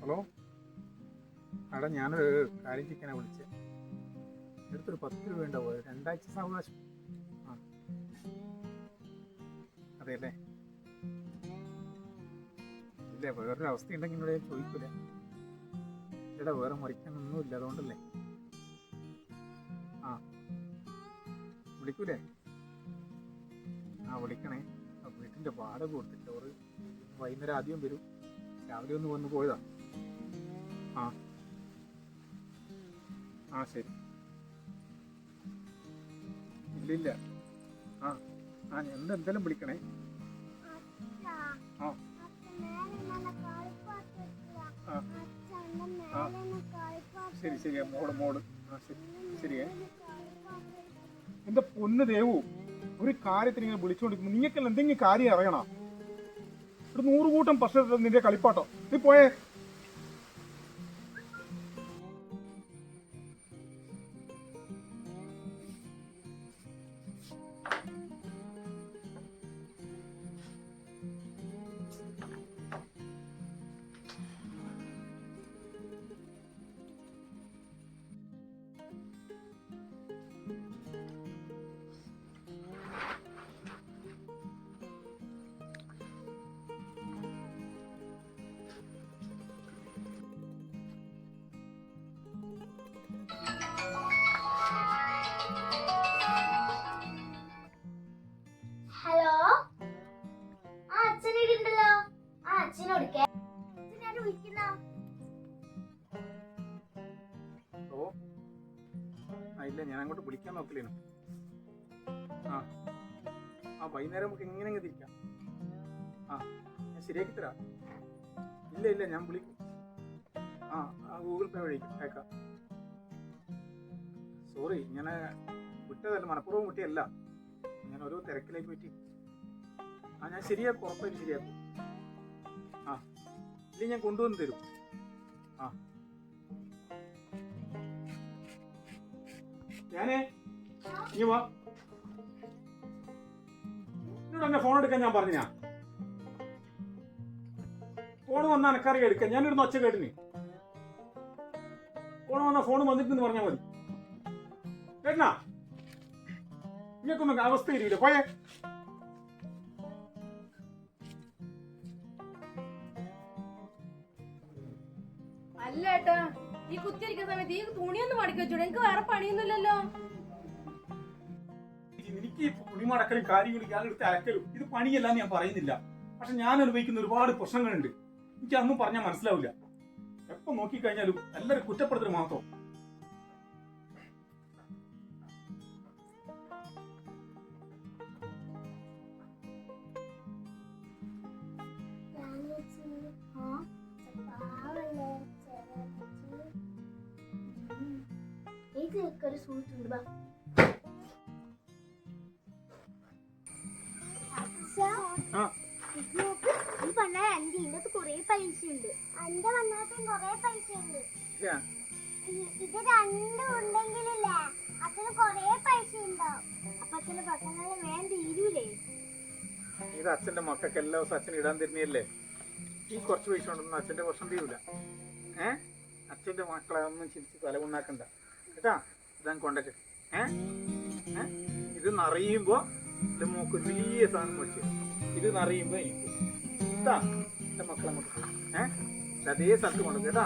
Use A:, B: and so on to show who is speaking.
A: Hello? എടാ ഞാനൊരു കാര്യം ചിക്കനെ വിളിച്ചത് എടുത്തൊരു പത്ത് രൂപ ഉണ്ടാവും ഒരു രണ്ടാഴ്ച സാവകാശം. ആ. അതെ അല്ലേ ഇല്ല വേറൊരു അവസ്ഥ ഉണ്ടെങ്കിൽ ഇവിടെ ചോദിക്കില്ല ഇവിടെ വേറെ മറിക്കാനൊന്നുമില്ല അതുകൊണ്ടല്ലേ. ആ. വിളിക്കൂലേ? ആ വിളിക്കണേ. വീട്ടിന്റെ വാടക കൊടുത്തിട്ട് ഒരു വൈകുന്നേരം ആദ്യം വരും. രാവിലെ ഒന്ന് വന്ന് പോയതാ. ആ. ആ ശരി. ഇല്ലില്ല. ആ ആ എന്താ എന്തായാലും വിളിക്കണേ. ആ. ആ. ശരി ശരി മോൾ മോൾ. ആ ശരി ശരിയേ. എന്റെ പൊന്ന് ദേവു? ഒരു കാര്യത്തിന് ഇങ്ങനെ വിളിച്ചുകൊണ്ടിരിക്കുമ്പോൾ നിങ്ങൾക്കെല്ലാം എന്തെങ്കിലും കാര്യം അറിയണോ? ഒരു നൂറുകൂട്ടം കൂട്ടം പ്രശ്നത്തിൽ നിന്റെ കളിപ്പാട്ടോ. നീ പോയേ. ഇല്ല ഞാൻ അങ്ങോട്ട് വിളിക്കാൻ നോക്കില്ലേനു. ആ. ആ വൈകുന്നേരം നമുക്ക് എങ്ങനെ തിരിക്കാം? ആ ഞാൻ ശരിയാക്കി തരാം. ഇല്ല ഇല്ല ഞാൻ വിളിക്കും ആ ഗൂഗിൾ പേ വഴി അയക്കാം. സോറി ഞാൻ വിട്ടതല്ല മനഃപൂർവം വിട്ടിയല്ല. ഞാൻ ഓരോ തിരക്കിലേക്ക് പറ്റി ആ ഞാൻ ശരിയാക്കും ഉറപ്പായിട്ട് ശരിയാക്കും. ആ. ഇല്ല ഞാൻ കൊണ്ടുവന്ന് തരും. ആ. ഞാനേ നീ വാ. എന്നോട് എന്നെ ഫോൺ എടുക്കാൻ ഞാൻ പറഞ്ഞാ ഫോൺ വന്നാൽ എനക്കറിയാം എടുക്കാൻ. ഞാനിരുന്ന് ഒച്ച കേട്ടിന്. ഫോൺ വന്നാൽ ഫോൺ വന്നിട്ടെന്ന് പറഞ്ഞാൽ മതി. കേട്ടനാ നിങ്ങൾക്കൊന്നും അവസ്ഥ ഇരിക്കില്ല പോയേ.
B: അല്ല ഏട്ടാ ഈ കുത്തിയിരിക്കുന്ന സമയത്ത് ഈ തുണിയൊന്നും മടക്കി വെച്ചോടെ? എനിക്ക് വേറെ പണിയൊന്നുമില്ലല്ലോ.
A: എനിക്ക് തുണി മടക്കലും കാര്യങ്ങളും ഞാൻ എടുത്ത് അലക്കലും ഇത് പണിയല്ല ഞാൻ പറയുന്നില്ല. പക്ഷെ ഞാൻ അനുഭവിക്കുന്ന ഒരുപാട് പ്രശ്നങ്ങളുണ്ട്. എനിക്ക് അന്നും പറഞ്ഞാൽ മനസ്സിലാവില്ല. എപ്പോ നോക്കിക്കഴിഞ്ഞാലും എല്ലാവരും കുറ്റപ്പെടുത്തൽ മാത്രം.
C: ഒരു സൂട്ടുണ്ട് ബാ. ഈ പറഞ്ഞ എന്റെ ഇതിനകത്ത് കൊറേ പൈസ ഉണ്ട് എന്റെ കൊറേ പൈസ ഉണ്ട് ഇത് രണ്ടും ഉണ്ടെങ്കിലല്ലേ അച്ഛന് കൊറേ പൈസ ഉണ്ടാവും അപ്പൊ അച്ഛന് പട്ടങ്ങളെ വേഗം തീരൂലേ.
A: ഇത് അച്ഛന്റെ മക്കൾക്ക് എല്ലാ ദിവസവും അച്ഛൻ ഇടാൻ തരുന്നില്ലേ ഈ കുറച്ച് പൈസ കൊണ്ടൊന്നും അച്ഛന്റെ പ്രശ്നം തീരൂല. ഏ? അച്ഛന്റെ മക്കളെ ഒന്നും ചിരിച്ച് തല ഉണ്ടാക്കണ്ട കേട്ടാ? ഇതാ കൊണ്ടൊക്കെ. ഏ? ഏ? ഇത് നിറയുമ്പോ എന്റെ മോക്ക് വലിയ സാധനം മേടിച്ചു. ഇത് നിറയുമ്പോ എനിക്ക്. ഇതാ എന്റെ മക്കളെ അങ്ങോട്ട് പോകും ഏ അതേ സ്ഥലത്ത് കൊണ്ടു കേട്ടാ